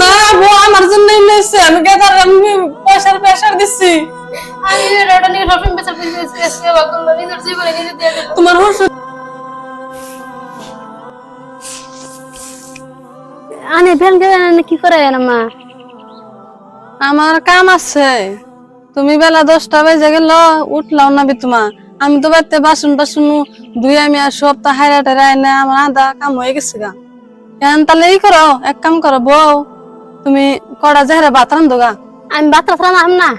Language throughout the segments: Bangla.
না না আমার জন্যই নিয়েছে আমি গেদার আমি পয়সার প্রেশার দিচ্ছি তোমার ওষুধ আনে ফেল গেলে কি করে মা? আমার কাম আছে। তুমি বেলা দশটা বেজে গেল উঠলাও না বি তোমা আমি তো বাড়িতে বাসন টাসন দুই আমি আর সপ্তাহ হাইরা টাইরা এনে আমার আধা কাম হয়ে গেছে গা। এখন তাহলে এই করো এক কাম করো বউ তুমি কড়া জাহেরা ভাত রান্ধো আমি বাতরা ফেলা না।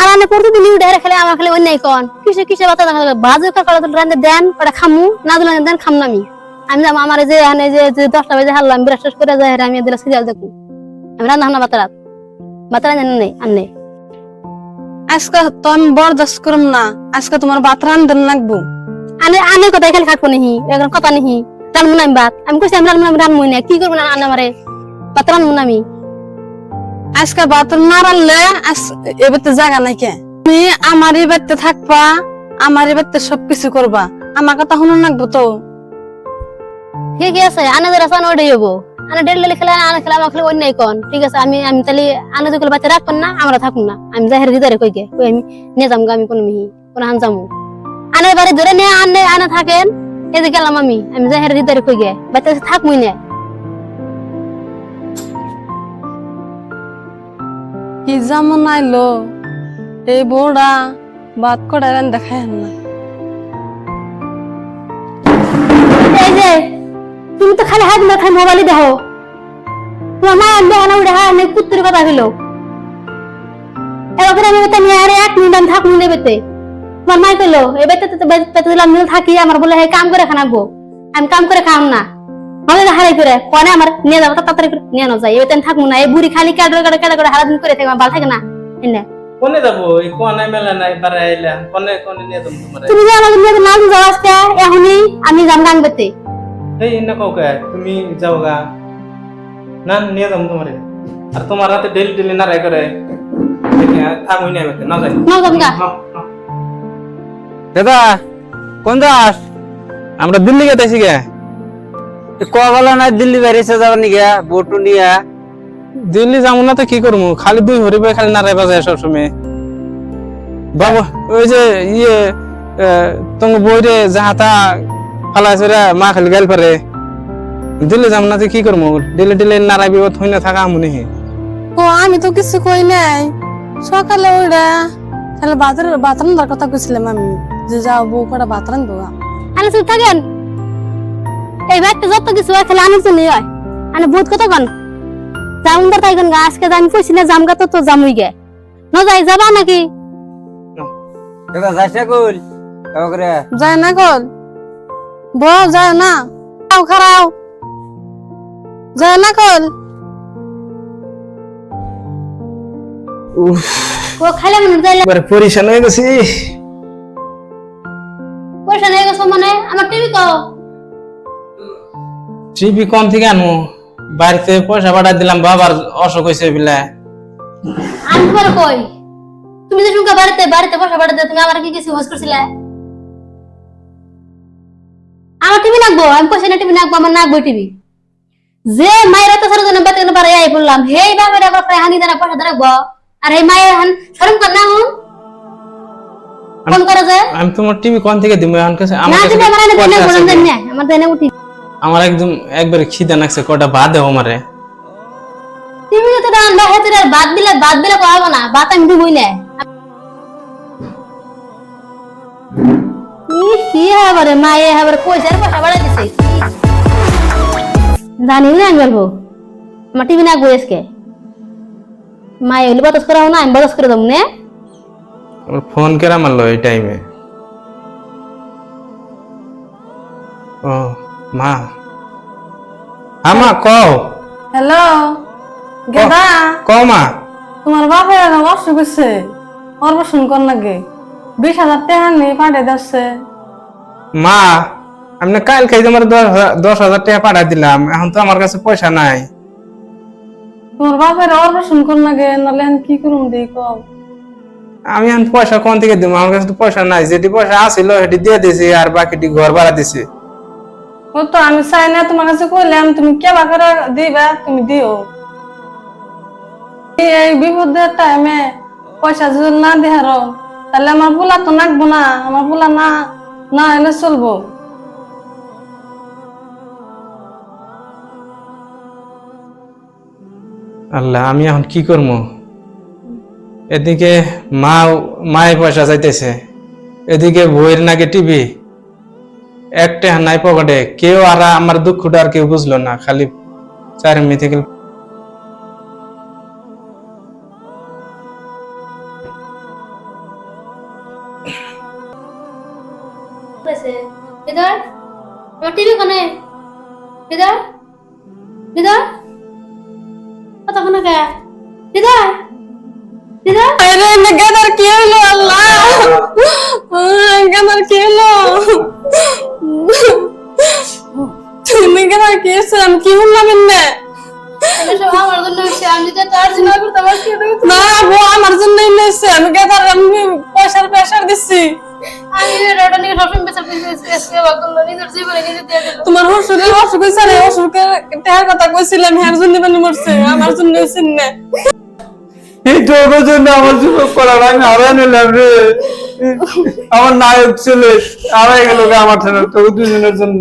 আর আনে প্রতিদিন উঠে খেলে আমার খালি অন্যায় কন। কিসে কিসে বাতা দেখা বাজু কাকড়া তুলে রান্ধে দেন খামু না দিলে দেন খাম না আমি। আমি যাব আমার যে এখানে যে দশটা বাজে হারলাম বিরাট করে যাই আমি দিলে সিরিয়াল দেখু আমি রান্না হানা বাতারাত বাতারা জানি নেই আর নেই। আজকে তো আমি বরদাস্ত করম না আজকে তোমার ভাত রান্ধন লাগবো। আনে আনে কথা খালি খাটবো নিহি এখন কথা নিহি। রান্না আমি বাত আমি কইছি আমি রান্না না কি করব না আনে না আমি আজকে ভাত না এবার জায়গা নাই কে? তুমি আমার এই বাড়িতে থাকবা, আমার এই বাড়িতে করবা। আমার কথা শুনুন লাগবো তো ঠিক আছে, আনে যারা সান ওটাই হব আনে ডেল ডেলি খেলে, আনে খেলে, আমার কন। ঠিক আছে, আমি আমি তাহলে আনে যদি বাচ্চা রাখবেন না, আমরা থাকুন না। আমি যাহের ভিতরে কই গে? কই আমি নিয়ে যাম আমি কোন মিহি, কোন হান যামু। আনে বাড়ি ধরে নিয়ে আনে আনে থাকেন। এই যে গেলাম আমি আমি যাহের ভিতরে কই গে? বাচ্চা থাকমুই না কি যেমন আইলো? এই ভাত কড়াই রান দেখায় না। এই যে তুমি তো খালি হাত না খালি মোবাইলে দেখো। তোমার মা আনবে আনা উড়ে হ্যাঁ আমি কুত্তুর কথা হইল এবার আমি বেতে নিয়ে আরে এক মিনিট আমি থাকুন নেবেতে তোমার মাই কইলো এই বেতে তো বেতে দিলাম মিল থাকি আমার বলে হে কাম করে খানাবো আমি কাম করে খাম না। আমাদের হারাই করে। কোনে আমার নিয়ে যাব তাড়াতাড়ি করে নিয়ে নাও যাই। এবার আমি থাকব না। এই বুড়ি খালি কাটে কাটে কাটে করে হারা দিন করে থাকবে ভালো থাকে না। এনে। কোনে যাব? এই কোনে মেলা নাই বারে আইলা। কোনে কোনে নিয়ে যাব তোমার তুমি আমাকে নিয়ে না যাও আজকে এখনই আমি যাম গান বেতে এই না কাউকে তুমি যাও গা। না নিয়ে যাব তোমার আর তোমার হাতে ডেলি ডেলি না রাই করে থাকুই না না যাই। যাম গা। দাদা কোন দাস আমরা দিল্লি গেতেছি গে। কবেলা না দিল্লি বেরিয়েছে যাবার নিগে বটু নিয়া দিল্লি যাব না তো কি করব খালি দুই হরিবে খালি নারাই বাজায় সবসময়। বাবু ওই যে ইয়ে তোমার বইরে যাহাতা ফালাইছে রে মা খালি গেল পারে। দিল্লি যাব না তো কি করব দিল্লি দিল্লি নারাই বিপদ হই না থাকা আমনি ও আমি তো কিছু কই নাই। সকালে ওইরা তাহলে বাজার রান্ধার কথা কইছিলাম আমি। যে যাও বউ কটা ভাত রান্ধবো গা। চুপ থাকেন এই বাড়িতে যত কিছু হয় খালি আনার জন্যই হয়। আনে বহুত কত গান যাম দর তাই গান গা আজকে যাম কইছি না যাম গা তো তো যামুই গে। ন যাই যাবা নাকি? দাদা যাইছে কইল? ওকরে যায় না কল বউ যায় না। খাও খারাও যায় না কল ও খাইলে মনে যাইলে। এবারে পরিশান হয়ে গেছি। আমার টিভি কোন থেকে আনব বাড়িতে পয়সা পাঠাই দিলাম বাবার অসুখ হয়েছে বিলা। কই? তুমি যে শুনকা বাড়িতে বাড়িতে পয়সা তুমি আমার কি কিছু হোস করছিলে? আমার টিভি আমি পয়সা না টিভি নাকবো আমার নাকবো টিভি যে মায়ের তো সরো জন্য বাতে পারে আই বললাম হেই বাবার আবার হানি দানা পয়সা দাঁড়াবো আর এই মায়ের হান শরম কর না হুন। ফোন করে যে আমি তোমার টিভি কোন থেকে দিব এখন কাছে আমার তুমি আমার এনে পয়সা দিনে বলেন দেন না আমার দেনে উঠি আমার একদম একবারে খিদে লাগছে কটা ভাত দেবো আমারে। তুমি তো দান বা হেতে বাদ দিলে বাদ দিলে করাবো না বাত আমি দিবই না। ই কি হবে মায়ে হবে পয়সার পয়সা বাড়া দিছে জানি না আমি বলব। আমার টিভি না বয়সকে মায়ে হলে বাতাস করা না আমি বাতাস করে দেবো না। আমার ফোন কেরা মারলো এই টাইমে ও মা। হ্যাঁ মা কও। হ্যালো। গেদা। কও মা। তোমার বাপের এখন অসুখ হয়েছে অপারেশন কর লাগে বিশ হাজার টাকা নিয়ে পাঠিয়ে দিচ্ছে মা আমি না কাল খাই তোমার দশ হাজার- টাকা পাঠাই দিলাম। এখন তো আমার কাছে পয়সা নাই। তোমার বাপের অপারেশন কর লাগে নাহলে কি করুম দিই কম আমি এখন পয়সা কোন থেকে দিব? আমার কাছে তো পয়সা নাই। যেটি পয়সা আছিল সেটি দিয়ে দিছি আর বাকিটি ঘর ভাড়া দিছি। ও তো আমি চাই না তোমার কাছে কইলাম তুমি কেবা করে দিবা তুমি দিও। এই এই বিপদের টাইমে পয়সা যদি না দেহার তাহলে আমার পোলা তো নাকবো না আমার পোলা না না এলে চলবো। আল্লাহ আমি এখন কি করব? এদিকে মা, মায়ের পয়সা চাইতেছে। এদিকে বইয়ের নাকি টিভি। একটা নাই পকেটে। কেউ আর আমার দুঃখটা আর কেউ বুঝলো না, খালি চার মেয়ে থেকে আরে গেদার কি হলো আল্লাহ? গেদার কি হলো তুমি গেদার কি হয়েছে। আমি কি তার জন্য না বউ আমার জন্য এনেছে। আমি গেদার আমি পয়সার প্রেশার দিচ্ছি তোমার শ্বশুরের অসুখ হয়েছে অসুখের টাকার কথা কইছিলাম হ্যার জন্য মরছে আমার জন্য না এই তোর জন্য আমার যুবক করার আমি হারাই নিলাম রে। আমার নায়ক ছেলে হারাই গেল আমার ছেলে তোকে দুজনের জন্য।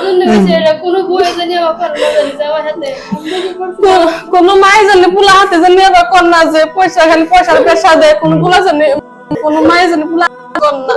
জন্য কোনো বই জানি আমার করে না জানি আমার হাতে। আমি যদি করছি কোন- কোনো মাই জানে পোলা হাতে জানি আবার কন্যা যে পয়সা খালি পয়সার পেশা দেয় কোনো পোলা জানে কোনো মাই জানে পোলা কন্যা